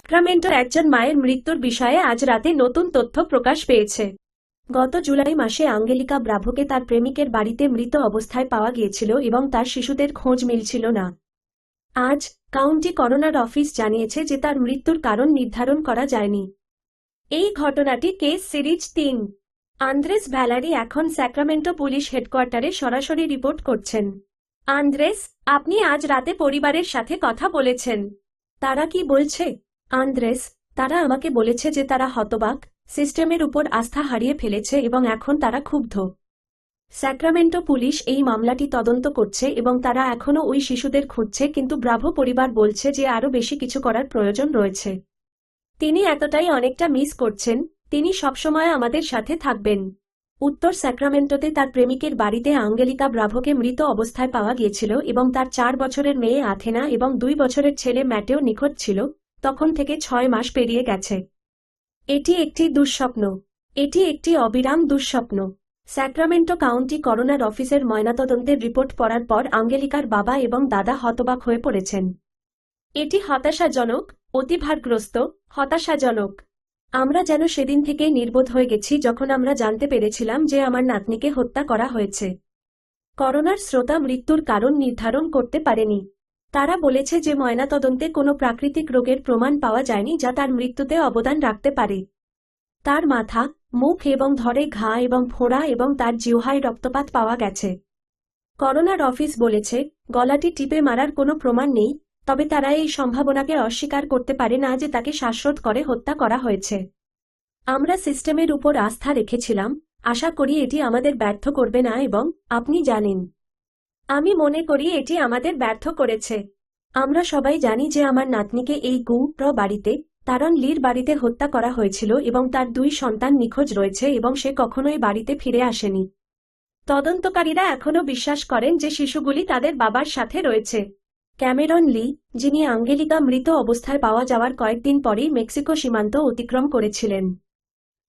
সাক্রামেন্টোর একজন মায়ের মৃত্যুর বিষয়ে আজ রাতে নতুন তথ্য প্রকাশ পেয়েছে। গত জুলাই মাসে আঙ্গেলিকা ব্রাভোকে তার প্রেমিকের বাড়িতে মৃত অবস্থায় পাওয়া গিয়েছিল এবং তার শিশুদের খোঁজ মিলছিল না। আজ কাউন্টি করোনার অফিস জানিয়েছে যে তার মৃত্যুর কারণ নির্ধারণ করা যায়নি। এই ঘটনাটি কেস সিরিজ তিন। আন্দ্রেস ভ্যালারি এখন স্যাক্রামেন্টো পুলিশ হেডকোয়ার্টারে সরাসরি রিপোর্ট করছেন। আন্দ্রেস, আপনি আজ রাতে পরিবারের সাথে কথা বলেছেন। তারা কি বলছে? আন্দ্রেস, তারা আমাকে বলেছে যে তারা হতবাক, সিস্টেমের উপর আস্থা হারিয়ে ফেলেছে এবং এখন তারা ক্ষুব্ধ। স্যাক্রামেন্টো পুলিশ এই মামলাটি তদন্ত করছে এবং তারা এখনও ওই শিশুদের খুঁজছে কিন্তু ব্রাভো পরিবার বলছে যে আরও বেশি কিছু করার প্রয়োজন রয়েছে। তিনি এতটাই অনেকটা মিস করছেন, তিনি সবসময় আমাদের সাথে থাকবেন। উত্তর স্যাক্রামেন্টোতে তার প্রেমিকের বাড়িতে আঙ্গেলিকা ব্রাভোকে মৃত অবস্থায় পাওয়া গিয়েছিল এবং তার চার বছরের মেয়ে আথেনা এবং দুই বছরের ছেলে ম্যাটেও নিখোঁজ ছিল, তখন থেকে ছয় মাস পেরিয়ে গেছে। এটি একটি দুঃস্বপ্ন। এটি একটি অবিরাম দুঃস্বপ্ন। স্যাক্রামেন্টো কাউন্টি করোনার অফিসের ময়নাতদন্তের রিপোর্ট পড়ার পর আঙ্গেলিকার বাবা এবং দাদা হতবাক হয়ে পড়েছেন। এটি হতাশাজনক, অতিভারগ্রস্ত, হতাশাজনক। আমরা যেন সেদিন থেকে নির্বোধ হয়ে গেছি যখন আমরা জানতে পেরেছিলাম যে আমার নাতনিকে হত্যা করা হয়েছে। করোনার শ্রোতা মৃত্যুর কারণ নির্ধারণ করতে পারেনি। তারা বলেছে যে ময়নাতদন্তে কোনো প্রাকৃতিক রোগের প্রমাণ পাওয়া যায়নি যা তার মৃত্যুতে অবদান রাখতে পারে। তার মাথা, মুখ এবং ধরে ঘা এবং ফোঁড়া এবং তার জিহ্বায় রক্তপাত পাওয়া গেছে। করোনার অফিস বলেছে, গলাটি টিপে মারার কোনো প্রমাণ নেই তবে তারা এই সম্ভাবনাকে অস্বীকার করতে পারে না যে তাকে শ্বাসরোধ করে হত্যা করা হয়েছে। আমরা সিস্টেমের উপর আস্থা রেখেছিলাম। আশা করি এটি আমাদের ব্যর্থ করবে না এবং আপনি জানেন। আমি মনে করি এটি আমাদের ব্যর্থ করেছে। আমরা সবাই জানি যে আমার নাতনিকে এই গু প্র বাড়িতে তারন লির বাড়িতে হত্যা করা হয়েছিল এবং তার দুই সন্তান নিখোঁজ রয়েছে এবং সে কখনোই বাড়িতে ফিরে আসেনি। তদন্তকারীরা এখনও বিশ্বাস করেন যে শিশুগুলি তাদের বাবার সাথে রয়েছে। ক্যামেরন লি, যিনি আঙ্গেলিকা মৃত অবস্থায় পাওয়া যাওয়ার কয়েকদিন পরেই মেক্সিকো সীমান্ত অতিক্রম করেছিলেন।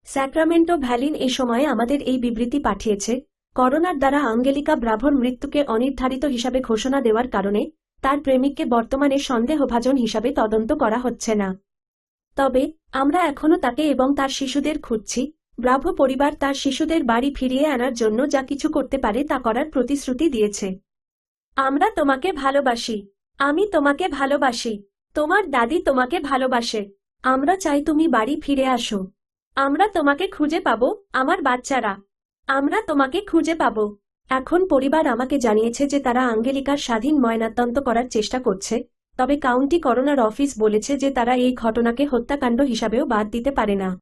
স্যাক্রামেন্টো ভ্যালিন এ সময়ে আমাদের এই বিবৃতি পাঠিয়েছে, করোনার দ্বারা আঙ্গেলিকা ব্রাভোর মৃত্যুকে অনির্ধারিত হিসাবে ঘোষণা দেওয়ার কারণে তার প্রেমিককে বর্তমানে সন্দেহভাজন হিসাবে তদন্ত করা হচ্ছে না। তবে, আমরা এখনও তাকে এবং তার শিশুদের খুঁজছি, ব্রাভো পরিবার তার শিশুদের বাড়ি ফিরিয়ে আনার জন্য যা কিছু করতে পারে তা করার প্রতিশ্রুতি দিয়েছে। আমরা তোমাকে ভালোবাসি। আমি তোমাকে ভালোবাসি। তোমার দাদি তোমাকে ভালোবাসে। আমরা চাই তুমি বাড়ি ফিরে আসো। আমরা তোমাকে খুঁজে পাবো, আমার বাচ্চারা। আমরা তোমাকে খুঁজে পাবো। এখন পরিবার আমাকে জানিয়েছে যে তারা আঙ্গেলিকার স্বাধীন ময়নাতদন্ত করার চেষ্টা করছে, তবে কাউন্টি করোনার অফিস বলেছে যে তারা এই ঘটনাকে হত্যাকাণ্ড হিসাবেও বাদ দিতে পারে না।